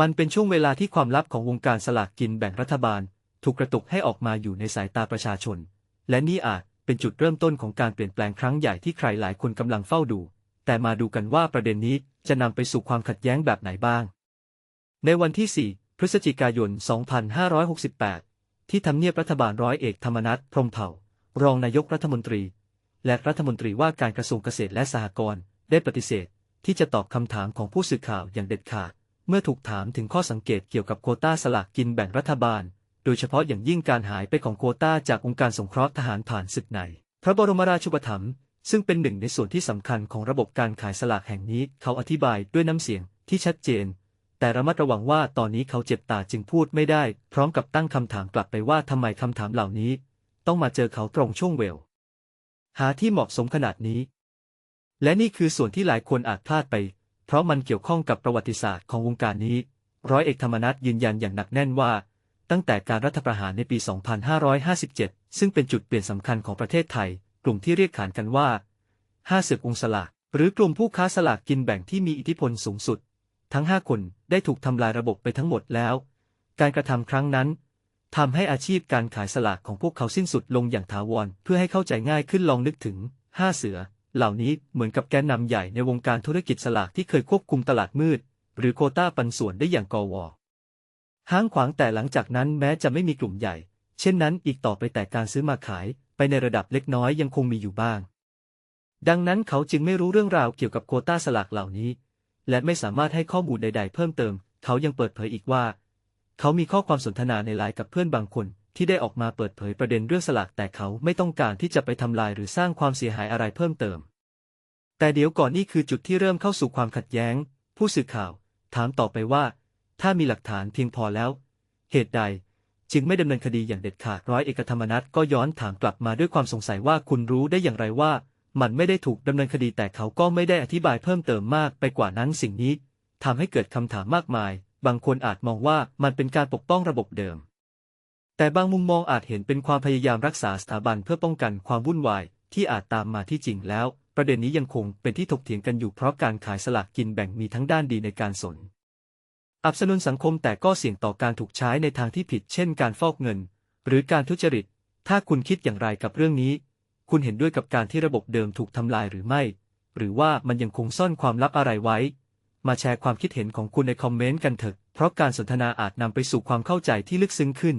มันเป็นช่วงเวลาที่ความลับของวงการสลากกินแบ่งรัฐบาล ถูกกระตุกให้ออกมาอยู่ในสายตาประชาชน และนี่อาจเป็นจุดเริ่มต้นของการเปลี่ยนแปลงครั้งใหญ่ที่ใครหลายคนกำลังเฝ้าดู แต่มาดูกันว่าประเด็นนี้จะนำไปสู่ความขัดแย้งแบบไหนบ้าง ในวันที่ 4 พฤศจิกายน 2568 ที่ทำเนียบรัฐบาลร้อยเอกธรรมนัฐพรหมเผ่า รองนายกรัฐมนตรี และรัฐมนตรีว่าการกระทรวงเกษตรและสหกรณ์ได้ปฏิเสธ ที่จะตอบคำถามของผู้สื่อข่าวอย่างเด็ดขาด เมื่อถูกถามถึงข้อสังเกตเกี่ยวกับโควต้าสลากกินแบ่งรัฐบาล โดยเฉพาะอย่างยิ่งการหายไปของโควต้าจากองค์การสงเคราะห์ทหารผ่านศึกใน พระบรมราชูปถัมภ์ซึ่งเป็นหนึ่งในส่วนที่สำคัญของระบบการขายสลากแห่งนี้ เขาอธิบายด้วยน้ำเสียงที่ชัดเจน แต่ระมัดระวังว่าตอนนี้เขาเจ็บตาจึงพูดไม่ได้ พร้อมกับตั้งคำถามกลับไปว่าทำไมคำถามเหล่านี้ ต้องมาเจอเขาตรงช่วงเวล หาที่เหมาะสมขนาดนี้ และนี่คือส่วนที่หลายคนอาจพลาดไป เพราะมันเกี่ยวข้องกับประวัติศาสตร์ของวงการนี้ ร้อยเอกธรรมนัฐยืนยันอย่างหนักแน่นว่า ตั้งแต่การรัฐประหารในปี 2557 ซึ่งเป็นจุดเปลี่ยนสำคัญของประเทศไทย กลุ่มที่เรียกขานกันว่าห้าศึกองสลาก หรือกลุ่มผู้ค้าสลากกินแบ่งที่มีอิทธิพลสูงสุด ทั้ง 5 คนได้ถูกทำลายระบบไปทั้งหมดแล้ว การกระทำครั้งนั้นทำให้อาชีพการขายสลากของพวกเขาสิ้นสุดลงอย่างถาวร เพื่อให้เข้าใจง่ายขึ้นลองนึกถึง5เสือ เหล่านี้เหมือนกับแกนนำใหญ่ในวงการธุรกิจสลากที่เคยควบคุมตลาดมืด หรือโคต้าปันส่วนได้อย่างกอวห้างขวางแต่หลังจากนั้นแม้จะไม่มีกลุ่มใหญ่ เช่นนั้นอีกต่อไปแต่การซื้อมาขายไปในระดับเล็กน้อยยังคงมีอยู่บ้าง ดังนั้นเขาจึงไม่รู้เรื่องราวเกี่ยวกับโคต้าสลากเหล่านี้ และไม่สามารถให้ข้อมูลใด ๆ เพิ่มเติม เขายังเปิดเผยอีกว่า เขามีข้อความสนทนาในไลน์กับเพื่อนบางคน ที่ได้ออกมาเปิดเผยประเด็นเรื่องสลากแต่เขาไม่ต้องการที่จะไปทำลายหรือสร้างความเสียหายอะไรเพิ่มเติม แต่เดี๋ยวก่อนนี่คือจุดที่เริ่มเข้าสู่ความขัดแย้ง ผู้สื่อข่าว ถามต่อไปว่า ถ้ามีหลักฐานเพียงพอแล้ว เหตุใด จึงไม่ดำเนินคดีอย่างเด็ดขาดร้อยเอกธรรมนัฐก็ย้อนถามกลับมาด้วยความสงสัยว่าคุณรู้ได้อย่างไรว่า มันไม่ได้ถูกดำเนินคดีแต่เขาก็ไม่ได้อธิบายเพิ่มเติมมากไปกว่านั้นสิ่งนี้ทำให้เกิดคำถามมากมาย บางคนอาจมองว่ามันเป็นการปกป้องระบบเดิม แต่บางมุมมองอาจเห็นเป็นความพยายามรักษาสถาบันเพื่อป้องกันความวุ่นวายที่อาจตามมาที่จริงแล้ว ประเด็นนี้ยังคงเป็นที่ถกเถียงกันอยู่เพราะการขายสลากกินแบ่งมีทั้งด้านดีในการสน อับสนุนสังคมแต่ก็เสี่ยงต่อการถูกใช้ในทางที่ผิด เช่น การฟอกเงิน หรือการทุจริต ถ้าคุณคิดอย่างไรกับเรื่องนี้ คุณเห็นด้วยกับการที่ระบบเดิมถูกทำลายหรือไม่ หรือว่ามันยังคงซ่อนความลับอะไรไว้ มาแชร์ความคิดเห็นของคุณในคอมเมนต์กันเถอะเพราะการสนทนาอาจนำไปสู่ความเข้าใจที่ลึกซึ้งขึ้น